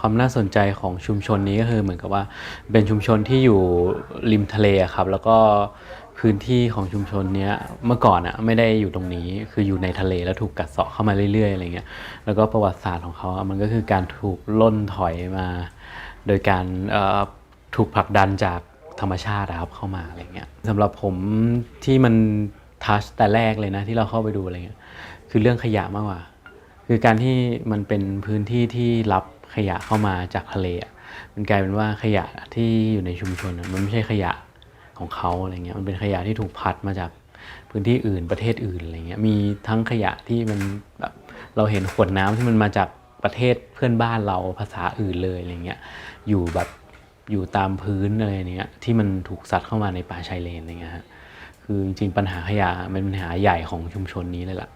ความน่าสนใจของชุมชนนี้ก็คือเหมือนกับว่าเป็นชุมชนที่อยู่ริมทะเลครับ แล้วก็พื้นที่ของชุมชนเนี้ยเมื่อก่อนอะไม่ได้อยู่ตรงนี้คืออยู่ในทะเลแล้วถูกกัดเซาะเข้ามาเรื่อยๆอะไรเงี้ยแล้วก็ประวัติศาสตร์ของเขาอะมันก็คือการถูกล่นถอยมา โดยการถูกผลักดันจากธรรมชาติครับเข้ามาอะไรเงี้ยสำหรับผมที่มันทัชแต่แรกเลยนะที่เราเข้าไปดูอะไรเงี้ยคือเรื่องขยะมากกว่า คือการที่มันเป็นพื้นที่ที่รับขยะเข้ามาจากทะเลอะมันกลายเป็นว่าขยะที่อยู่ในชุมชนมันไม่ใช่ขยะของเขาอะไรเงี้ยมันเป็นขยะที่ถูกพัดมาจากพื้นที่อื่นประเทศอื่นอะไรเงี้ยมีทั้งขยะที่มันแบบเราเห็นขวดน้ำที่มันมาจากประเทศเพื่อนบ้านเราภาษาอื่นเลยอะไรเงี้ยอยู่แบบอยู่ตามพื้นอะไรเนี้ยที่มันถูกซัดเข้ามาในป่าชายเลนอะไรเงี้ยฮะคือจริงๆปัญหาขยะมันเป็นปัญหาใหญ่ของชุมชนนี้เลยล่ะ